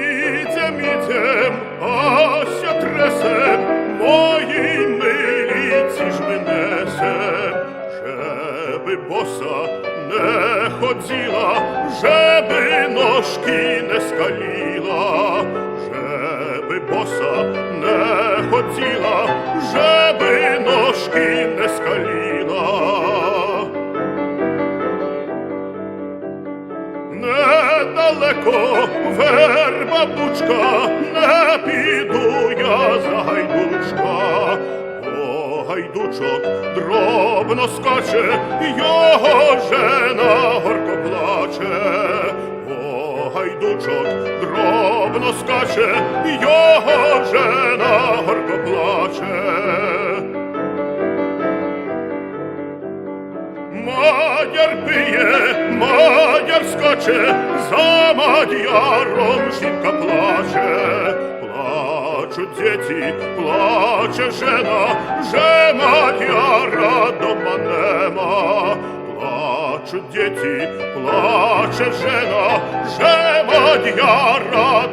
Міцем, міцем, а ся моїй миліці ж ми несе, щеби боса не ходила, щеби ножки не скаліла, щеби боса не ходила, щеби ножки не скаліла. Не Недалеко верба бучка, не піду я за гайдучка. О, гайдучок дробно скаче, його жена горко плаче. О, гайдучок дробно скаче, його жена горко плаче. Мадяр пиє, мадяр скаче, за мадьяром жінка плаче. Плачуть діти, плаче жена, вже мадьяра дома нема. Плачуть діти, плаче жена, же мадяра